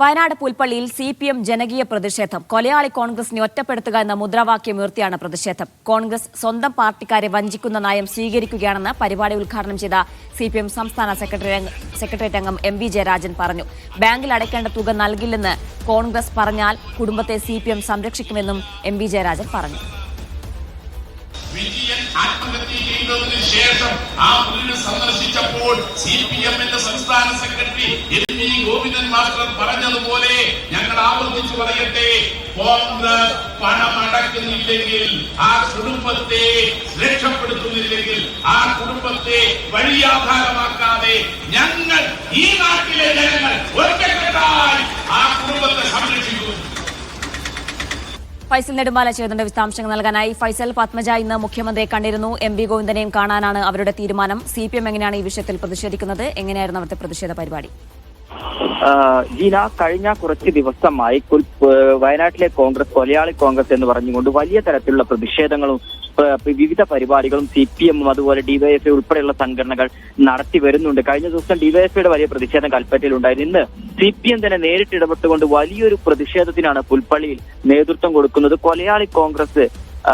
വയനാട് പുൽപ്പള്ളിയിൽ C P M ജനകീയ പ്രതിഷേധം. കൊലയാളി കോൺഗ്രസിനെ ഒറ്റപ്പെടുത്തുക എന്ന മുദ്രാവാക്യം ഉയർത്തിയാണ് പ്രതിഷേധം. കോൺഗ്രസ് സ്വന്തം പാർട്ടിക്കാരെ വഞ്ചിക്കുന്ന നയം സ്വീകരിക്കുകയാണെന്ന് പരിപാടി ഉദ്ഘാടനം ചെയ്ത സി പി എം സംസ്ഥാന സെക്രട്ടറി സെക്രട്ടേറിയറ്റ് അംഗം എം വി ജയരാജൻ പറഞ്ഞു. ബാങ്കിൽ അടയ്ക്കേണ്ട തുക നൽകില്ലെന്ന് കോൺഗ്രസ് പറഞ്ഞാൽ കുടുംബത്തെ സി പി എം സംരക്ഷിക്കുമെന്നും എം വി ജയരാജൻ പറഞ്ഞു. വിജയൻ ആത്മഹത്യ ചെയ്തതിന് ശേഷം ആ വീട് സന്ദർശിച്ചപ്പോൾ സി പി എമ്മിന്റെ സംസ്ഥാന secretary M V Govindan master പറഞ്ഞതുപോലെ ഞങ്ങൾ ആവർത്തിച്ചു പറയട്ടെ കോൺഗ്രസ് പണമടക്കുന്നില്ലെങ്കിൽ ആ കുടുംബത്തെ രക്ഷപ്പെടുത്തുന്നില്ലെങ്കിൽ ആ കുടുംബത്തെ വഴിയാധാരമാക്കാതെ ഞങ്ങൾ ഈ നാട്ടിലെ ജനങ്ങൾ ഒറ്റക്കെട്ടായി ആ കുടുംബത്തെ സംരക്ഷിക്കും ഫൈസൽ നെടുമ്പാല ചേതന്റെ വിശദാംശങ്ങൾ നൽകാനായി ഫൈസൽ പത്മജ ഇന്ന് മുഖ്യമന്ത്രിയെ കണ്ടിരുന്നു. എം വി ഗോവിന്ദനെയും കാണാനാണ് അവരുടെ തീരുമാനം. സി പി എം എങ്ങനെയാണ് ഈ വിഷയത്തിൽ പ്രതിഷേധിക്കുന്നത്? എങ്ങനെയായിരുന്നു അവരുടെ പ്രതിഷേധ പരിപാടി? ജീന കഴിഞ്ഞ കുറച്ച് ദിവസമായി വയനാട്ടിലെ കോൺഗ്രസ് കൊലയാളി കോൺഗ്രസ് എന്ന് പറഞ്ഞുകൊണ്ട് വലിയ തരത്തിലുള്ള പ്രതിഷേധങ്ങളും വിവിധ പരിപാടികളും സി പി എമ്മും അതുപോലെ ഡിവൈഎഫ്ഐ ഉൾപ്പെടെയുള്ള സംഘടനകൾ നടത്തി വരുന്നുണ്ട്. കഴിഞ്ഞ ദിവസം ഡിവൈഎഫ്ഐയുടെ വലിയ പ്രതിഷേധം കൽപ്പറ്റയിലുണ്ടായിരുന്നു. ഇന്ന് സി പി എം തന്നെ നേരിട്ട് ഇടപെട്ടുകൊണ്ട് വലിയൊരു പ്രതിഷേധത്തിനാണ് പുൽപ്പള്ളിയിൽ നേതൃത്വം കൊടുക്കുന്നത്. കൊലയാളി കോൺഗ്രസ്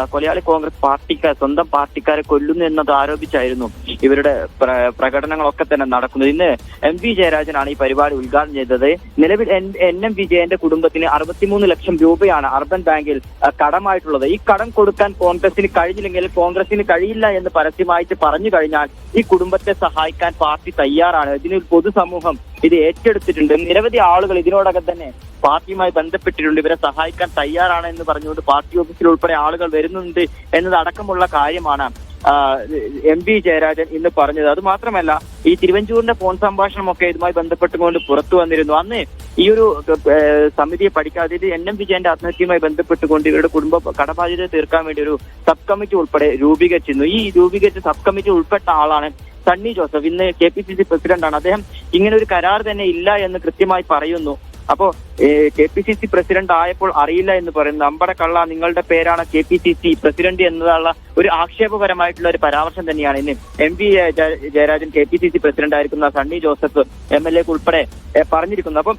കൊലയാളി കോൺഗ്രസ് പാർട്ടിക്കാർ സ്വന്തം പാർട്ടിക്കാരെ കൊല്ലുന്നു എന്നത് ആരോപിച്ചായിരുന്നു ഇവരുടെ പ്ര- പ്രകടനങ്ങളൊക്കെ തന്നെ നടക്കുന്നത്. ഇന്ന് എം വി ജയരാജനാണ് ഈ പരിപാടി ഉദ്ഘാടനം ചെയ്തത്. നിലവിൽ എൻ- എം വിജയന്റെ കുടുംബത്തിന് അറുപത്തിമൂന്ന് ലക്ഷം രൂപയാണ് അർബൻ ബാങ്കിൽ കടമായിട്ടുള്ളത്. ഈ കടം കൊടുക്കാൻ കോൺഗ്രസിന് കഴിഞ്ഞില്ലെങ്കിൽ കോൺഗ്രസിന് കഴിയില്ല എന്ന് പരസ്യമായിട്ട് പറഞ്ഞു കഴിഞ്ഞാൽ ഈ കുടുംബത്തെ സഹായിക്കാൻ പാർട്ടി തയ്യാറാണ്. ഇതിന് പൊതുസമൂഹം ഇത് ഏറ്റെടുത്തിട്ടുണ്ട്. നിരവധി ആളുകൾ ഇതിനോടകം തന്നെ പാർട്ടിയുമായി ബന്ധപ്പെട്ടിട്ടുണ്ട്. ഇവരെ സഹായിക്കാൻ തയ്യാറാണ് എന്ന് പറഞ്ഞുകൊണ്ട് പാർട്ടി ഓഫീസിൽ ഉൾപ്പെടെ ആളുകൾ വരുന്നുണ്ട് എന്നതടക്കമുള്ള കാര്യമാണ് എം പി ജയരാജൻ ഇന്ന് പറഞ്ഞത്. അത് മാത്രമല്ല ഈ തിരുവഞ്ചൂരിന്റെ ഫോൺ സംഭാഷണമൊക്കെ ഇതുമായി ബന്ധപ്പെട്ടുകൊണ്ട് പുറത്തു വന്നിരുന്നു. അന്ന് ഈ ഒരു സമിതിയെ പഠിക്കാതെ ഇത് എൻ എം വിജയന്റെ ആത്മഹത്യയുമായി ബന്ധപ്പെട്ടുകൊണ്ട് ഇവരുടെ കുടുംബ കടബാധ്യത തീർക്കാൻ വേണ്ടി ഒരു സബ് കമ്മിറ്റി ഉൾപ്പെടെ രൂപീകരിച്ചിരുന്നു. ഈ രൂപീകരിച്ച സബ് കമ്മിറ്റി ഉൾപ്പെട്ട ആളാണ് സണ്ണി ജോസഫ്. ഇന്ന് കെ പി സി സി പ്രസിഡന്റാണ്. അദ്ദേഹം ഇങ്ങനെ ഒരു കരാർ തന്നെ ഇല്ല എന്ന് കൃത്യമായി പറയുന്നു. അപ്പോ K P C C president ആയപ്പോൾ അറിയില്ല എന്ന് പറയുന്നു അമ്പട കള്ള നിങ്ങളുടെ പേരാണ് K P C C president എന്നതുള്ള ഒരു ആക്ഷേപകരമായിട്ടുള്ള ഒരു പരാമർശം തന്നെയാണ്. ഇന്ന് M P Jayarajan K P C C president ആയിരിക്കുന്ന Sunny Joseph M L A ഉൾപ്പെടെ പറഞ്ഞിരിക്കുന്നു. അപ്പം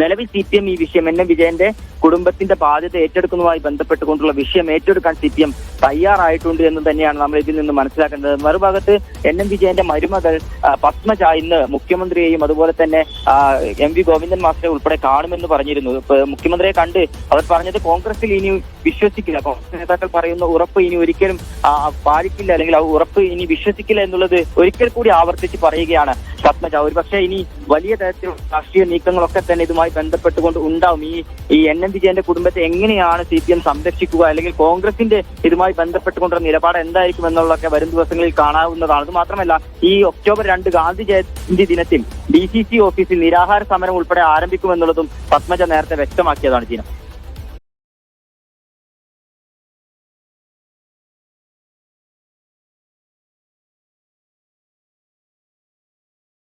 നിലവിൽ സി പി എം ഈ വിഷയം എൻ എം വിജയന്റെ കുടുംബത്തിന്റെ ബാധ്യത ഏറ്റെടുക്കുന്നതുമായി ബന്ധപ്പെട്ടുകൊണ്ടുള്ള വിഷയം ഏറ്റെടുക്കാൻ സി പി എം തയ്യാറായിട്ടുണ്ട് എന്ന് തന്നെയാണ് നമ്മൾ ഇതിൽ നിന്ന് മനസ്സിലാക്കേണ്ടത്. മറുഭാഗത്ത് എൻ എം വിജയന്റെ മരുമകൾ പത്മജ ഇന്ന് മുഖ്യമന്ത്രിയെയും അതുപോലെ തന്നെ എം വി ഗോവിന്ദൻ മാസ്റ്ററെ ഉൾപ്പെടെ കാണുമെന്ന് പറഞ്ഞിരുന്നു. മുഖ്യമന്ത്രിയെ കണ്ട് അവർ പറഞ്ഞത് കോൺഗ്രസിൽ ഇനി വിശ്വസിക്കില്ല. കോൺഗ്രസ് നേതാക്കൾ പറയുന്ന ഉറപ്പ് ഇനി ഒരിക്കലും പാലിക്കില്ല അല്ലെങ്കിൽ ആ ഉറപ്പ് ഇനി വിശ്വസിക്കില്ല എന്നുള്ളത് ഒരിക്കൽ കൂടി ആവർത്തിച്ച് പറയുകയാണ് പത്മജ. ഒരുപക്ഷെ ഇനി വലിയ തരത്തിലുള്ള രാഷ്ട്രീയ നീക്കങ്ങളൊക്കെ തന്നെ ഇതുമായി ബന്ധപ്പെട്ടുകൊണ്ട് ഉണ്ടാവും. ഈ ഈ എൻ എം വിജയന്റെ കുടുംബത്തെ എങ്ങനെയാണ് സി പി എം സംരക്ഷിക്കുക അല്ലെങ്കിൽ കോൺഗ്രസിന്റെ ഇതുമായി ബന്ധപ്പെട്ടുകൊണ്ടുള്ള നിലപാട് എന്തായിരിക്കും എന്നുള്ളതൊക്കെ വരും ദിവസങ്ങളിൽ കാണാവുന്നതാണ്. അത് മാത്രമല്ല ഈ ഒക്ടോബർ രണ്ട് ഗാന്ധി ജയന്തി ദിനത്തിൽ ഡി സി സി ഓഫീസിൽ നിരാഹാര സമരം ഉൾപ്പെടെ ആരംഭിക്കുമെന്നുള്ളതും പത്മജ നേരത്തെ വ്യക്തമാക്കിയതാണ് ജീന.